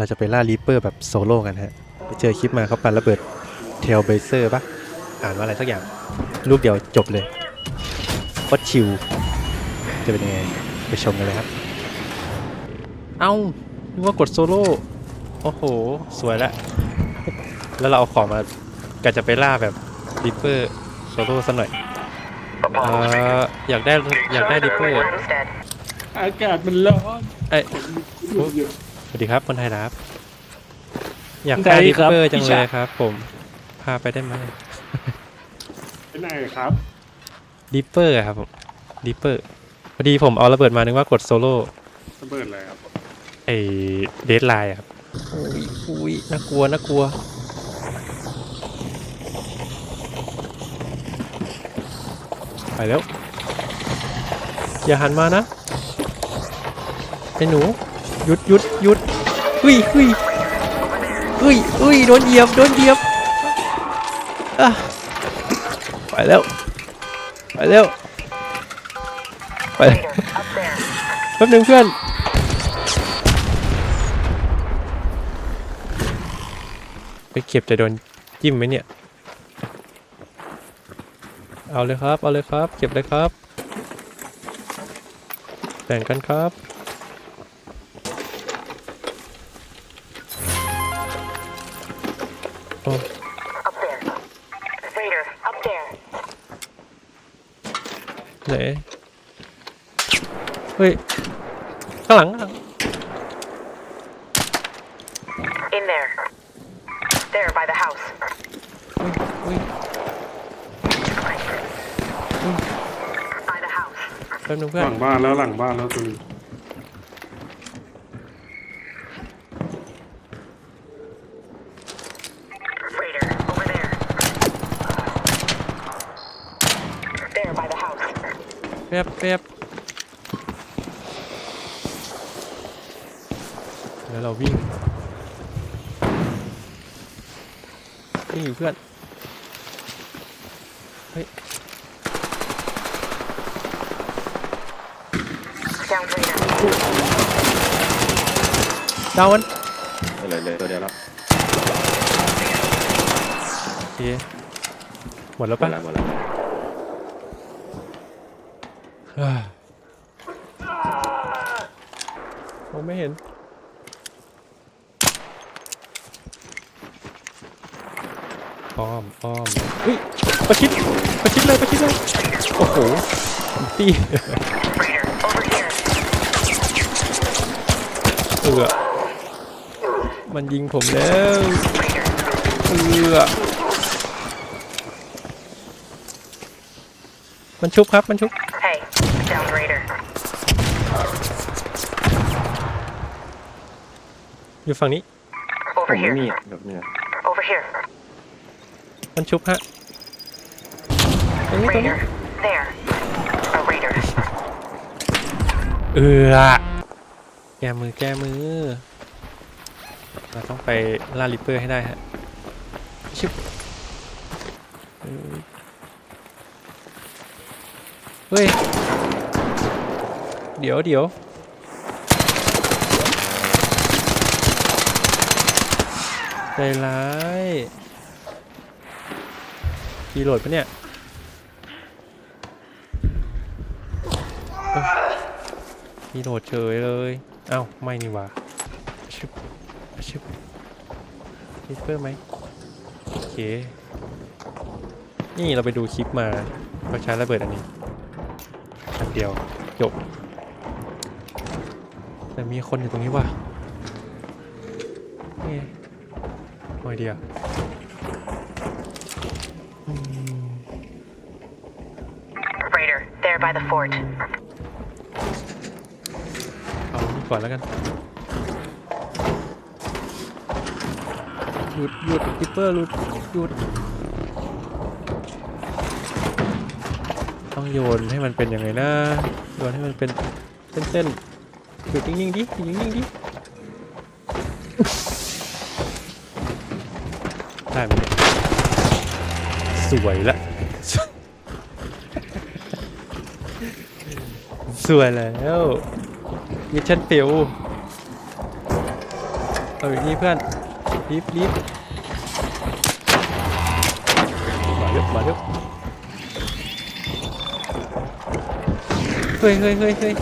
เราจะไปล่ารีเปอร์แบบโซโล่กันฮะ ไปเจอคลิปมาเขาปันระเบิดเทลเบเซอร์ปะอ่านว่าอะไรสักอย่าง ลูกเดียวจบเลยโคตรชิว จะเป็นยังไง ไปชมกันเลยครับ เอ้านึกว่ากดโซโล่ โอ้โห สวยละแล้วเราเอาของมาก็จะไปล่าแบบริปเปอร์โซโล่สักหน่อยเอ่ออยากได้อยากได้ริปเปอร์ Homestead. อากาศมันร้อนเอ้ย สวัสดีครับคนไทยนะครับ อยากคนไทได้ยริปครับเปอร์จังพี่เลชายยครับ ผม พาไปได้ไหมไปไหนครับริปเปอร์ครับผมริปเปอร์พอดีผมเอาระเบิดมานึกว่ากดโซโล่ระเบิดอะไรครับไอเดดไลน์ครับอุ้ยอุ้ยน่ากลัวน่ากลัวไปแล้ว อย่าหันมานะไอ้หนู หยุดหยุดหยุดอุ้ยอุ้ยอุ้ยอุ้ยโดนเหยียบโดนเหยียบอะไปแล้วไปแล้วไปแป๊บนึงเพื่อนไปเก็บจะโดนจิ้มไหมเนี่ย เอาเลยครับ เอาเลยครับ เก็บเลยครับ แบ่งกันครับ เฮ้ย ข้างหลังข้างหลัง In there. There by the house. อุ้ย By the house. แป๊บนึงเพื่หอนลังบ้านแล้วหลังบ้านแล้วตัวนึง Raider. Over there. There by the house. แป๊บแป๊บ แล้วเราวิ่งวิ่งอยู่เพื่อน เฮ้ย Down Raider. ดาวมันเลยเลยตัวเดียวแล้วโอเคหมดแล้วหมปะดแล้วหมดแล้วเฮ้ยมองไม่เห็น อ้อมอ้อมเฮ้ยประชิดประชิดเลยประชิดเลยโอ้โหตี Raider. Over here. เอือมันยิงผมแล้ว Raider. เอือมันชุบครับมันชุบ Hey. Down Raider. อยู่ฝั่งนี้ผ Over มไม่มี here. อะแบบเนี้ย Over here. มันชุบฮะตรงนี้ตรงนี้ Raider. There. A Raider. เอือแก้มือแก้มือ เราต้องไปล่าริปเปอร์ให้ได้ฮะชิบเอ้ยเฮ้ย เดี๋ยวเดี๋ยวใจร้าย กีโหลดปะเนี่ยเอ้ยกีโหลดเฉยเลยเอ้าไม่นี่ว่าชิบชิบริปเปอร์ไหมโอเคนี่เราไปดูคลิปมาเขาใช้ระเบิดอันนี้อันเดียวจบแต่มีคนอยู่ตรงนี้ว่ะนี่ไงหน่อยเดียว There by the fort. เอานี่ก่อนแล้วกันหยุดหยุดกิปเปอร์หยุดหยุด ต้องโยนให้มันเป็นยังไงนะโยนให้มันเป็นเส้นๆหยุดนิ่งๆดิหยุดนิ่งๆดิได้ไหมเนี่ยสวยละ สวยแล้วมิชชั่นเฟลเออนี่เพื่อนรีบรีบมาเร็วมาเร็วเฮ้ยเฮ้ยเฮ้ยเฮ้ย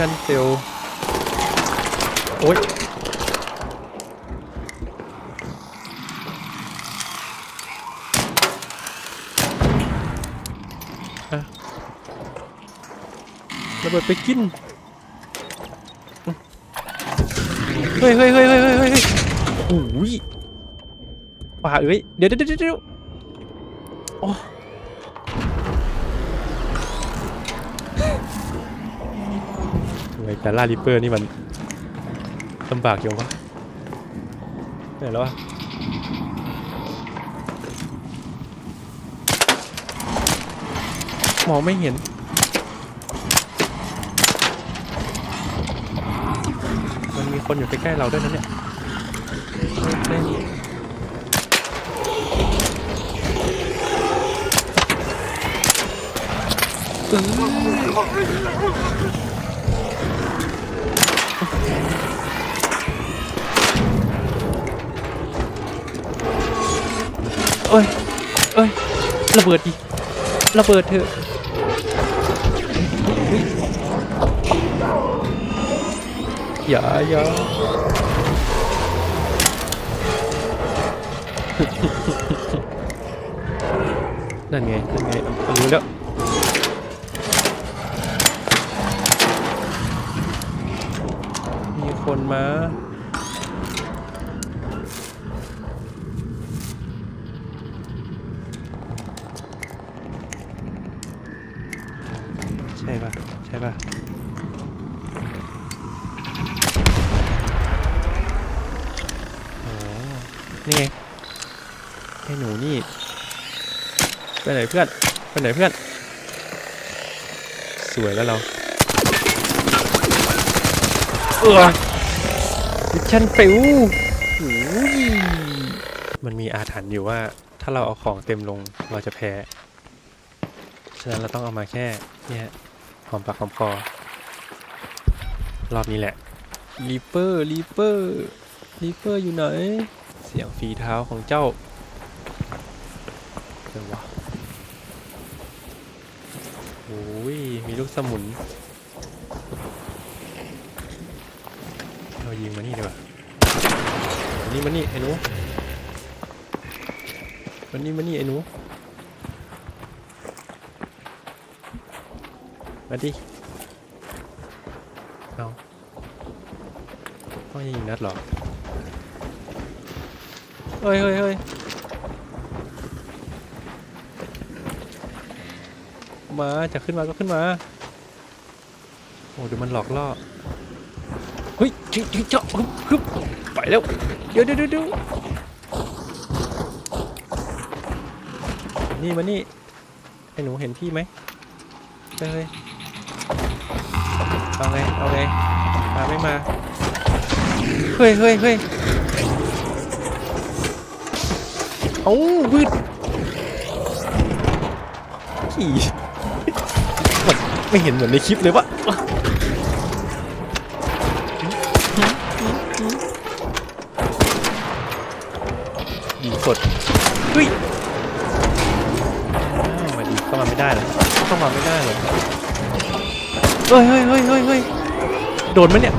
ชั่นเฟลโอ๊ยระเบิดไปกินเฮ้ยเฮ้ยเฮ้ยเฮ้ยเฮ้ยเฮ้ยโอ้ยป่าเอ้ย เดี๋ยวเดี๋ยวเดี๋ยวเดี๋ยวโอ้ ทำไมการล่าริปเปอร์นี่มันลำบากอยู่วะไหนแล้ววะมองไม่เห็นมันมีคนอยู่ใกล้ๆเราด้วยนะเนี่ยเฮ้ยเฮ้ย เอ้ย เอ้ย ระเบิดดิระเบิดเถอะอย่าอย่านั่นไง นั่นไงอะรู้แล้วมีคนมา ใช่ป่ะ ใช่ป่ะ โอ้ นี่ไงไอ้หนูนี่ไปไหนเพื่อนไปไหนเพื่อน สวยแล้วเราเออมิชชั่นฟิวโอ้ยมันมีอาถรรพ์อยู่ว่าถ้าเราเอาของเต็มลงเราจะแพ้ ฉะนั้นเราต้องเอามาแค่เนี่ยหอมปากหอมคอรอบนี้แหละรีเปอร์รีเปอร์รีเปอร์อยู่ไหน เสียงฝีเท้าของเจ้าเดี๋ยววะโอ้ยมีลูกสมุน เรายิงมานี่ดีกว่ามานี่มานี่ไอ้หนูมานี่มานี่ไอ้หนูมาดิเอาพ่อยิงนัดหรอ เฮ้ยเฮ้ยเฮ้ยมาจะขึ้นมาก็ขึ้นมาโอ้เดูมันหลอกล่อเฮ้ยจิงจิงเจาะฮึบฮึบไปแล้วเดี๋ยวเดี๋ยวเดี๋ยวเดี๋ยวนี่มานี่ไอ้หนูเห็นพี่ไหมเฮ้ยเอาไงเอาไงมาไม่มาเฮ้ยเฮ้ยเฮ้ย เอ้าวืดขี่มันไม่เห็นเหมือนในคลิปเลยวะยิงสดเฮ้ยมาดีเข้ามาไม่ได้เหรอเข้ามาไม่ได้เหรอเฮ้ยเฮ้ยเฮ้ยเฮ้ยเฮ้ยโดนไหมเนี่ย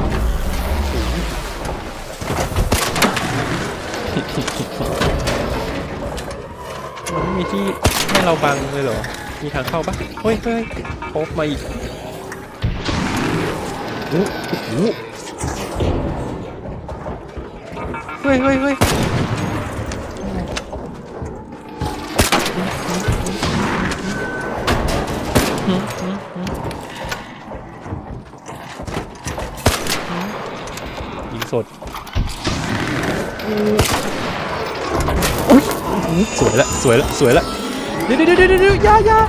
มีที่ให้เราบังเลยเหรอ มีทางเข้าปะเฮ้ยเฮ้ยโอ๊บมาอีกโอ้โหเฮ้ยเฮ้ยเฮ้ยยิงสด สวยละสวยละสวยละเดี๋ยวเดี๋ยวเดี๋ยวยายา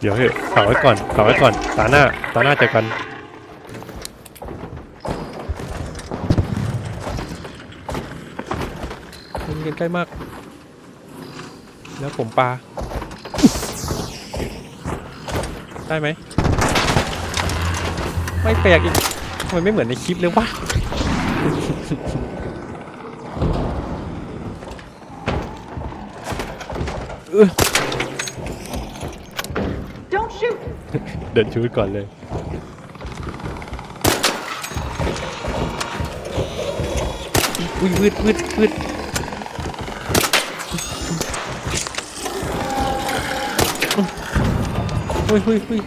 เดี๋ยวเฮ้ยฝาไว้ก่อนฝาไว้ก่อน ตาหน้า ตาหน้าเจอกันมันกันใกล้มาก แล้วผมปลา ได้ไหม ไม่แปลกอีกทำไมไม่เหมือนในคลิปเลยวะเออ Don't shoot! เดินชูดก่อนเลยอุ้ยวืดวืดวืดอุ้ยอุ้ยอุ้ย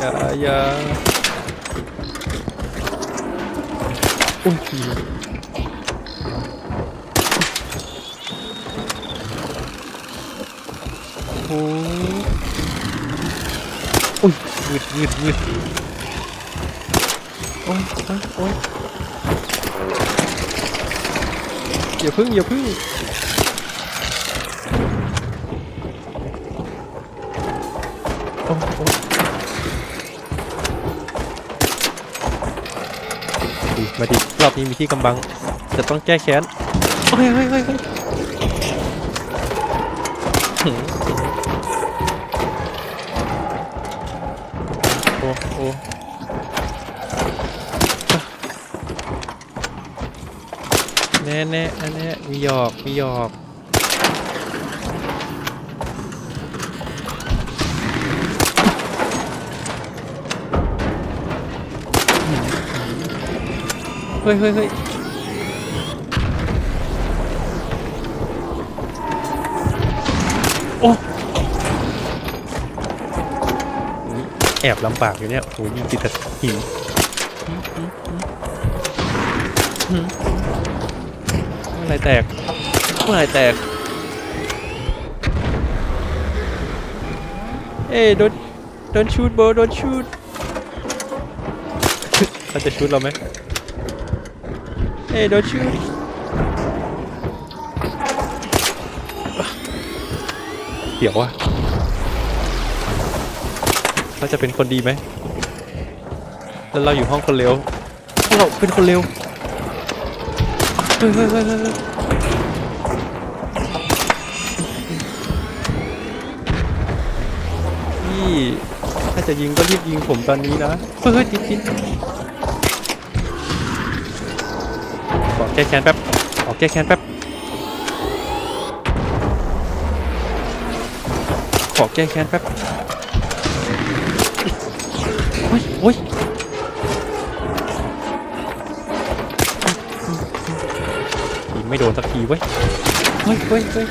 อย่าอย่าอุ้ยโอ้ยอุ้ยวืดวืดวืดโอ้ยโอ้ยอย่าพึ่งอย่าพึ่ง รอบนี้มีที่กำบัง จะต้องแก้แค้นเฮ้ยเฮ้ยเฮ้ยโอ้โอ้แน่แน่แน่แน่มีหยอก มีหยอก เฮ้ยเฮ้ยเฮ้ยโอ้แอบลำบากอยู่เนี่ยโอ้ยยิงติดแต่หินเมื่อไรแตกเมื่อไรแตก เอ้ยโดนโดนชูดโบโดนชูดเขาจะชูดเราไหม Hey, don't shoot. เดี๋ยววะเขาจะเป็นคนดีไหม แล้วเราอยู่ห้องคนเร็วเราเป็นคนเร็วเฮ้ยเฮ้ยเฮ้ยเฮ้ยเฮ้ยพี่ถ้าจะยิงก็รีบยิงผมตอนนี้นะ เฮ้ยเฮ้ยติดติด แก้แค้นแป๊บออกแก้แค้นแป๊บขอแก้แค้นแป๊บโอ้ยโอ้ยไม่โดนสักทีเว้ยเฮ้ยเฮ้ยเฮ้ย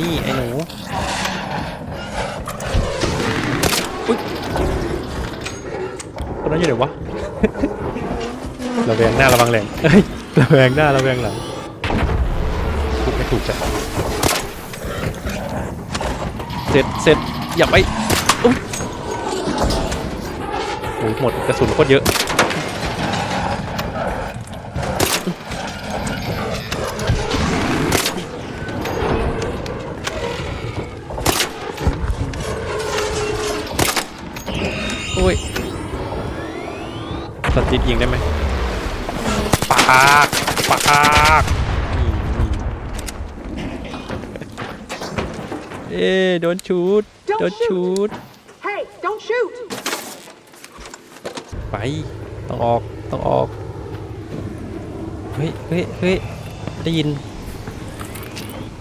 นี่ ไอ้หนูอุ๊ยคนนั้นอยู่ไหนวะ ระแวงหน้าระวังแหลงเอ้ยระแวงหน้าระแวงหลังพูดไม่ถูกจ้ะเสร็จเสร็จอย่าไปอุ๊ยโอ้ยหมดกระสุนโคตรเยอะ สติดยิงได้ไหมปากปากนี่นี่เอ๊ะโดนชูดโดนชูด Hey, don't shoot! ไป ต้องออก ต้องออก เฮ้ยเฮ้ยเฮ้ยได้ยิน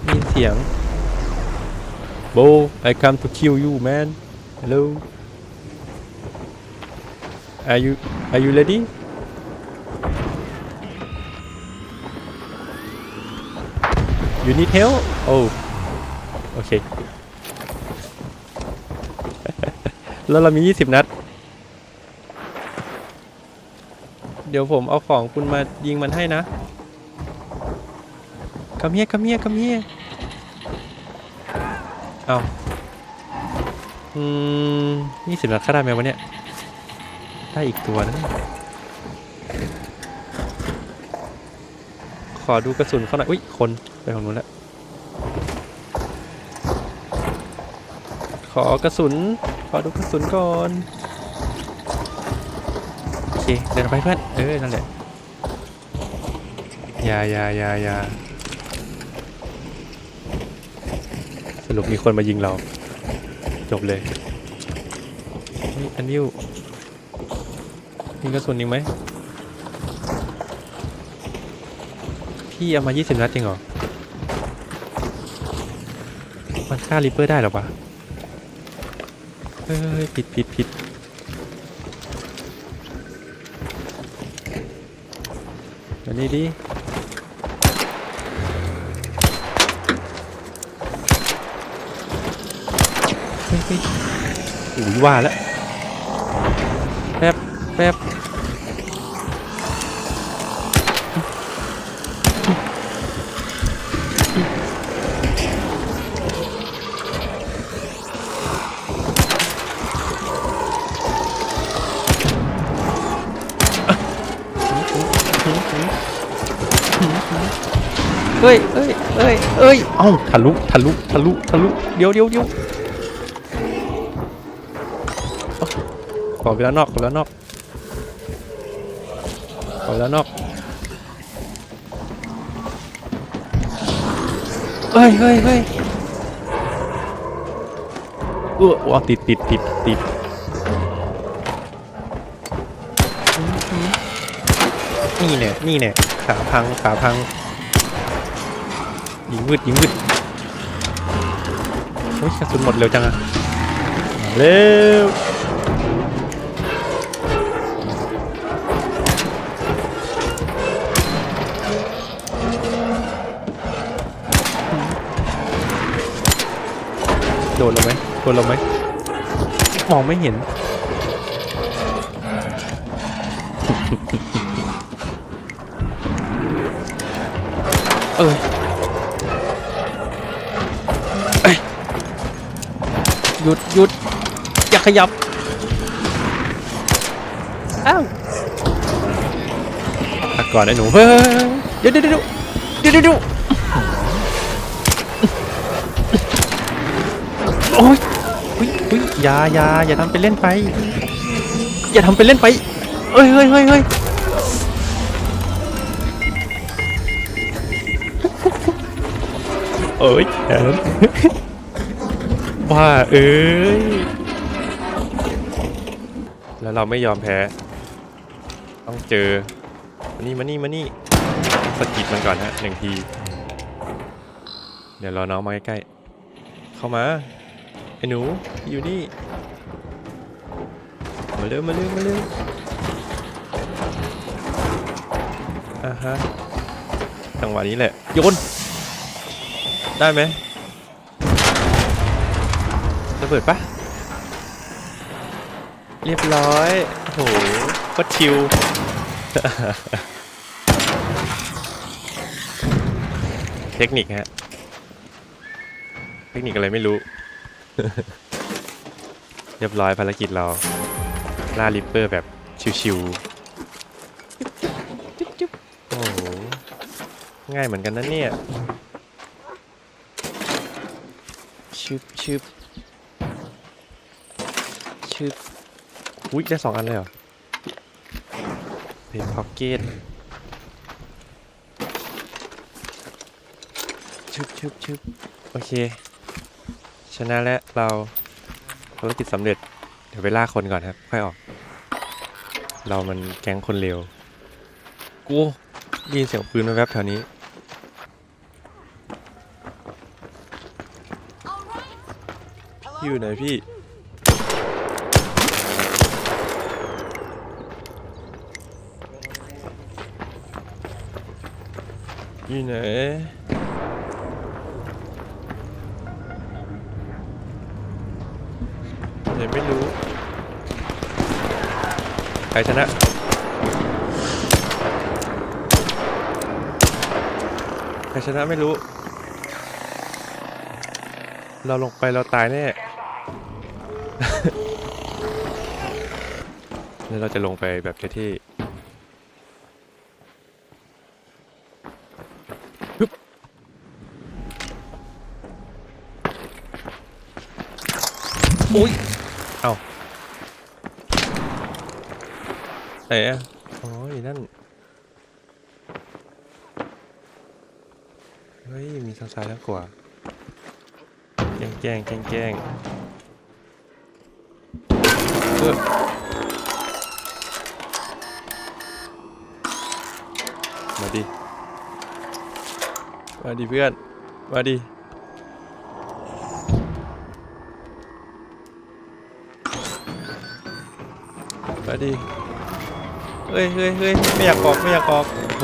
ได้ยินเสียงโบ I come to kill you man hello are you are you ready you need help oh โอเคแล้วเรามี 20 นัด เดี๋ยวผมเอาของคุณมายิงมันให้นะคำเฮียคำเฮียคำเฮียเอาอืมนี่สิบนัดค่าได้ไหมวะเนี่ย ได้อีกตัวนะขอดูกระสุนเขาหน่อยอุ้ยคนไปของนู้นแล้วขอกระสุน ขอดูกระสุนก่อนโอเคเดินไปเพื่อนเออนั่นแหละอยาอยาอยาอยาสรุปมีคนมายิงเรา จบเลยอันนิว มีกระสุนอีกไหมพี่เอามา 20 นัดจริงเหรอ มันฆ่าริปเปอร์ได้หรอวะ เฮ้ยผิดผิดผิดเดี๋ยวนี้ดิเฮ้ยเฮ้ยอุ้ยว่าแล้วแป๊บแป๊บ เฮ้ยเฮ้ยเฮ้ยเฮ้ยเอ้าทะลุทะลุทะลุทะลุเดี๋ยวเดี๋ยวเดี๋ยวเอ้าขอเวลานอกขอเวลานอกขอเวลานอกเฮ้ยเฮ้ยเฮ้ยเออว้าวติดติดติดติด นี่เนี่ยนี่เนี่ยขาพังขาพังยิงวืดยิงวืดโอ้ยกระสุนหมดเร็วจังอะเร็วโดนเราไหมโดนเราไหมมองไม่เห็น เออหยุดหยุดอย่าขยับ อ้าวพักก่อนไอ้หนู เฮ้ยเดี๋ยวเดี๋ยวเดี๋ยวเดี๋ยวเดี๋ยวโอ้ยเฮ้ยเฮ้ยอย่าอย่าอย่าทำเป็นเล่นไป อย่าทำเป็นเล่นไปเฮ้ยเฮ้ยเฮ้ยเฮ้ย อ้ยแขนบ้าเอ้ย แล้วเราไม่ยอมแพ้ ต้องเจอ มานี่มานี่มานี่สะกิดมันก่อนฮะหนึ่งที เดี๋ยวรอน้องมาใกล้ๆ เข้ามา ไอ้หนู อยู่นี่ มาเร็วมาเร็วมาเร็วอ่าฮะจังหวะนี้แหละ โยน ได้ไหมระเบิดปะเรียบร้อยโอ้โหโคตรชิวเทคนิคฮะ เทคนิคอะไรไม่รู้ เรียบร้อยภารกิจเราล่าริปเปอร์แบบชิวๆจุ๊บจุ๊บโอ้โหง่ายเหมือนกันนะเนี่ย ชึบชึบชึบอุ้ยได้สองอันเลยเหรอเพนพ็อกเก็ตชึบชึบชึบโอเค ชนะแล้วเราภารกิจสำเร็จ เดี๋ยวไปล่าคนก่อนครับ ค่อยออก เรามันแก๊งคนเลวกูได้ยินเสียงปืนแวบๆแถวนี้ อยู่ไหนพี่ อยู่ไหนไหนไม่รู้ ใครชนะใครชนะไม่รู้ เราลงไปเราตายแน่ แล้วเราจะลงไปแบบเท่ๆฮึบอุ้ย เอาไหนอะอ๋ออยู่นั่น เฮ้ย มีทางซ้ายทั้งขวาแกล้งแกล้งแกล้งแกล้งเออ มาดิ มาดิเพื่อน มาดิ มาดิ เฮ้ยเฮ้ยเฮ้ยไม่อยากออก ไม่อยากออก โอ้โห